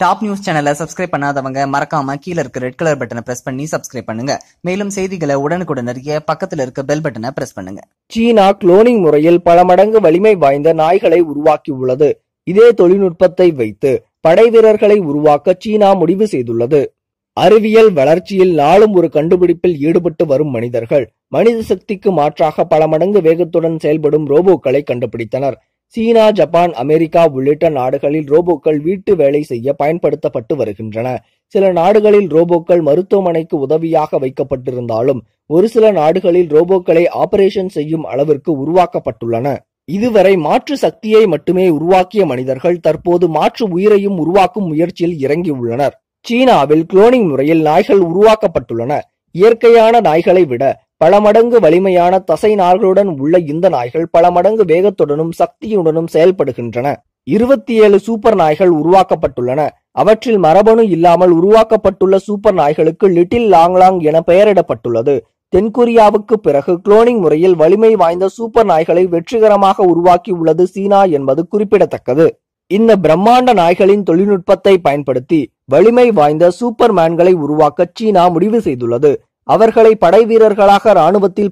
Top news சேனலை subscribe பண்ணாதவங்க மறக்காம கீழ இருக்க ரெட் கலர் பட்டனை பிரஸ் பண்ணி சப்ஸ்கிரைப் பண்ணுங்க. மேலும் செய்திகளை உடனுக்குடன் அறிய பக்கத்துல இருக்க பெல் பட்டனை பிரஸ் பண்ணுங்க. சீனா குளோனிங் முறையில் பல மடங்கு வலிமை வாய்ந்த நாய்களை உருவாக்கியுள்ளது. இதே தொழில்நுட்பத்தை வைத்து படை வீரர்களை உருவாக்க சீனா முடிவு செய்துள்ளது. அறிவியல் வளர்ச்சியில் நாளும் ஒரு கண்டுபிடிப்பில் ஈடுபட்டு வரும் மனிதர்கள் மனித சக்திக்கு மாற்றாக பல மடங்கு வேகத்துடன் செயல்படும் ரோபோக்களை கண்டுபிடித்தனர். சீனா ஜப்பான் அமெரிக்கா உள்ளிட்ட நாடுகளில் ரோபோக்கள் வீட்டு வேலை செய்ய பயன்படுத்தப்பட்டு வருகின்றன. சில நாடுகளில் ரோபோக்கள் மருத்துவமனைக்கு உதவியாக வைக்கப்பட்டிருந்தாலும் ஒரு சில நாடுகளில் ரோபோக்களை ஆபரேஷன் செய்யும் அளவிற்கு உருவாக்கப்பட்டுள்ளன. இதுவரை மாற்று சக்தியை மட்டுமே உருவாக்கிய மனிதர்கள் தற்போது மாற்று உயிரையும் உருவாக்கும் முயற்சியில் இறங்கியுள்ளனர். சீனாவில் குளோனிங் முறையில் நாய்கள் உருவாக்கப்பட்டுள்ளன. இயற்கையான நாய்களை விட பல மடங்கு வலிமையான தசை நார்களுடன் உள்ள இந்த நாய்கள் பல மடங்கு வேகத்துடனும் சக்தியுடனும் செயல்படுகின்றன. இருபத்தி ஏழு சூப்பர் நாய்கள் உருவாக்கப்பட்டுள்ளன. அவற்றில் மரபணு இல்லாமல் உருவாக்கப்பட்டுள்ள சூப்பர் நாய்களுக்கு லிட்டில் லாங்லாங் என பெயரிடப்பட்டுள்ளது. தென்கொரியாவுக்கு பிறகு குளோனிங் முறையில் வலிமை வாய்ந்த சூப்பர் நாய்களை வெற்றிகரமாக உருவாக்கியுள்ளது சீனா என்பது குறிப்பிடத்தக்கது. இந்த பிரம்மாண்ட நாய்களின் தொழில்நுட்பத்தை பயன்படுத்தி வலிமை வாய்ந்த சூப்பர் மேன்களை உருவாக்க சீனா முடிவு செய்துள்ளது. அவர்களை படை வீரர்களாக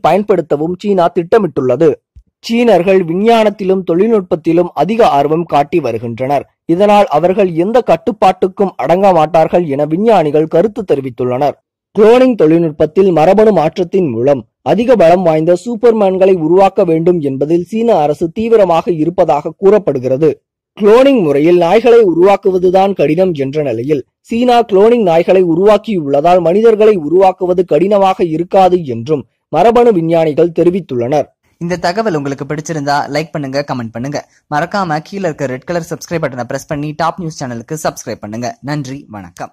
பயன்படுத்தவும் சீனா திட்டமிட்டுள்ளது. சீனர்கள் விஞ்ஞானத்திலும் தொழில்நுட்பத்திலும் அதிக ஆர்வம் காட்டி வருகின்றனர். இதனால் அவர்கள் எந்த கட்டுப்பாட்டுக்கும் அடங்க மாட்டார்கள் என விஞ்ஞானிகள் கருத்து தெரிவித்துள்ளனர். குளோனிங் தொழில்நுட்பத்தில் மரபணு மாற்றத்தின் மூலம் அதிக பலம் வாய்ந்த சூப்பர்மேன்களை உருவாக்க வேண்டும் என்பதில் சீன அரசு தீவிரமாக இருப்பதாக கூறப்படுகிறது. குளோனிங் முறையில் நாய்களை உருவாக்குவதுதான் கடினம் என்ற நிலையில் சீனா குளோனிங் நாய்களை உருவாக்கியுள்ளதால் மனிதர்களை உருவாக்குவது கடினமாக இருக்காது என்றும் மரபணு விஞ்ஞானிகள் தெரிவித்துள்ளனர். இந்த தகவல் உங்களுக்கு பிடிச்சிருந்தா லைக் பண்ணுங்க கமெண்ட் பண்ணுங்க. மறக்காம கீழே இருக்க ரெட் கலர் சப்ஸ்கிரைப் பட்டனை பிரஸ் பண்ணி டாப் நியூஸ் சேனலுக்கு சப்ஸ்கிரைப் பண்ணுங்க. நன்றி வணக்கம்.